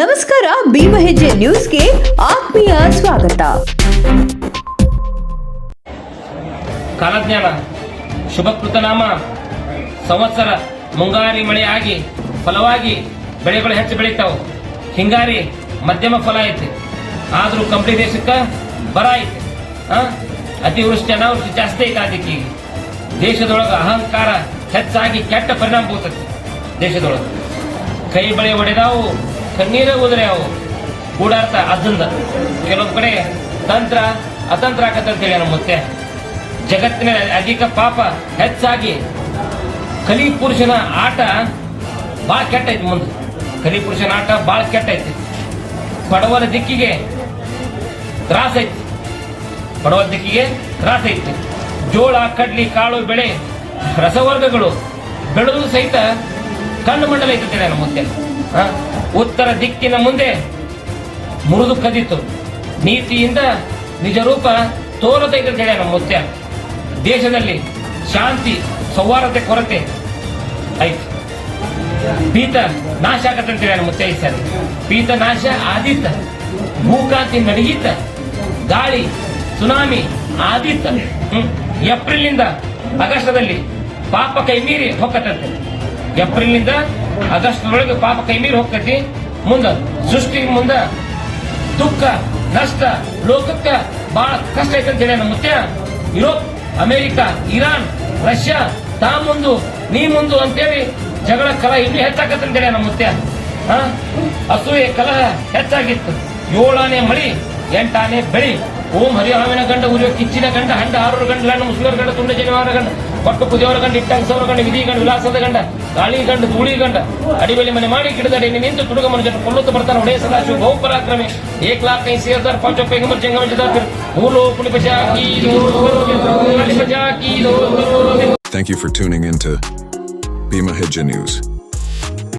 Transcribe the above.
ನಮಸ್ಕಾರ ಭೀಮ ಹೆಜ್ಜೆ ನ್ಯೂಸ್ಗೆ ಆತ್ಮೀಯ ಸ್ವಾಗತ. ಕಾಲಜ್ಞಾನ ಶುಭ ಕೃತನಾಮ ಸಂವತ್ಸರ ಮುಂಗಾರಿ ಮಳೆ ಆಗಿ ಫಲವಾಗಿ ಬೆಳೆಗಳು ಹೆಚ್ಚು ಬೆಳಿತಾವು. ಹಿಂಗಾರಿ ಮಧ್ಯಮ ಫಲ ಐತಿ. ಆದರೂ ಕಂಪ್ಲಿ ದೇಶಕ್ಕೆ ಬರ ಐತಿ? ಅತಿವೃಷ್ಟಿ ಅನಾವೃಷ್ಟಿ ಜಾಸ್ತಿ ಐತೆ ಅದಕ್ಕೆ ದೇಶದೊಳಗೆ ಅಹಂಕಾರ ಹೆಚ್ಚಾಗಿ ಕೆಟ್ಟ ಪರಿಣಾಮ ಬೀಳ್ತೈತಿ ದೇಶದೊಳಗೆ. ಕೈ, ಬಳೆ ಒಡೆದಾವು ಕಣ್ಣೀರ ಅವು ಕೂಡಾರ್ಥ ಅದಂದ ಕೆಲವೊಂದು ಕಡೆ ತಂತ್ರ, ಅತಂತ್ರ ಆಗತ್ತಂತೇಳಿ ನಮ್ಮ ಮತ್ತೆ ಜಗತ್ತಿನ ಅಧಿಕ ಪಾಪ ಹೆಚ್ಚಾಗಿ ಕಲಿ ಪುರುಷನ ಆಟ ಭಾಳ ಕೆಟ್ಟೈತಿ ಮುಂದೆ. ಕಲಿ ಪುರುಷನ ಆಟ ಭಾಳ ಕೆಟ್ಟೈತಿ. ಬಡವರ ದಿಕ್ಕಿಗೆ ತ್ರಾಸ ಐತಿ. ಬಡವರ ದಿಕ್ಕಿಗೆ ತ್ರಾಸ ಐತಿ. ಜೋಳ, ಕಡ್ಲಿ, ಕಾಳು, ಬೆಳೆ, ರಸವರ್ಗಗಳು ಬೆಳೆದು ಸಹಿತ ಕಣ್ಣು ಮಂಡಲ ಐತಿ ನಮ್ಮ ಮುಂದೆ? ಉತ್ತರ ದಿಕ್ಕಿನ ಮುಂದೆ ಮುರಿದು ಕದಿತು. ನೀತಿಯಿಂದ ನಿಜ ರೂಪ ತೋರದೇ ನಮ್ಮ ಮುತ್ಯ. ದೇಶದಲ್ಲಿ ಶಾಂತಿ, ಸೌಹಾರ್ದತೆ, ಕೊರತೆ ಆಯ್ತು ಪೀತ ನಾಶ ಆಗತ್ತಂತ ಹೇಳಿ ಮುತ್ಯ ಈ ಪೀತ ನಾಶ ಆದಿತ್ತ ಭೂಕಾಂತಿ ನಡಗಿತ್ತ, ಗಾಳಿ, ಸುನಾಮಿ ಆದಿತ್ತ. ಹ್ಮ್. ಏಪ್ರಿಲ್ನಿಂದ ಆಗಸ್ಟದಲ್ಲಿ ಪಾಪ ಕೈ ಮೀರಿ ಹೊಕ್ಕತ್ತಂತೆ. ಏಪ್ರಿಲ್ನಿಂದ ಆಗಸ್ಟ್ ಒಳಗೆ ಪಾಪ ಕೈ ಮೀರಿ ಹೋಗ್ತೈತಿ. ಮುಂದ ಸೃಷ್ಟಿ, ಮುಂದ ದುಃಖ, ನಷ್ಟ, ಲೋಕಕ್ಕ ಬಹಳ ಕಷ್ಟ ಐತೆ ಅಂತ ಹೇಳಿ ನಮ್ಮ ಮುತ್ಯ. ಯುರೋಪ್, ಅಮೆರಿಕ, ಇರಾನ್, ರಷ್ಯಾ, ತಾ ಮುಂದು, ನೀ ಮುಂದು ಅಂತೇಳಿ ಜಗಳ ಕಲ ಇನ್ನೂ ಹೇಳಿ ನಮ್ಮ ಮುತ್ಯ? ಅಸೂಯೆ ಕಲಹ ಹೆಚ್ಚಾಗಿತ್ತು. ಏಳನೇ ಮಳಿ, ಎಂಟಾನೆ ಬೆಳಿ. ಓಂ ಹರಿಹಾವಿನ ಗಂಡ, ಉರಿಯ ಕಿಚ್ಚಿನ ಗಂಡ, ಹಂಡ, ಆರೂರು ಗಂಡ ಲಣ್ಣ ಮುಸ್ಲಿಮರ ಗಂಡ, ತುಂಡ, ಜನಿವಾರ ಗಂಡ, ಕೊಟ್ಟು ಕುದಿಯವರ ಗಂಡ ಇಟ್ಟಂಗಸವರ ಗಂಡ, ವಿಧಿ ಗಂಡ, ವಿಲಾಸದ ಗಂಡ, ಗಾಳಿ ಗಂಡ, ಧೂಳಿ ಗಂಡ, ಅಡಿಬಲಿ ಮನೆ ಮಾಡಿ ಗಿಡದಡಿ ನಿಂತು ತುಡುಗ ಮನುಷ್ಯ ಕೊಳ್ಳುತ್ತ ಬರ್ತಾನೆ, ಒಡೆಯ ಸದಾಶಿವ ಬಹು ಪರಾಕ್ರಮಿ ಏಕ್ ಲಾಖ ಐ ಸೇರ್ದಾರ್ ಪಂಚ ಪೆಂಗಮರ್ ಜಂಗಮ ಜದಾಕರ್ ಮೂಲು ಪುಣಿ ಬಜಾಕಿ ಬಜಾಕಿ Thank you for tuning in to Bima Hija News.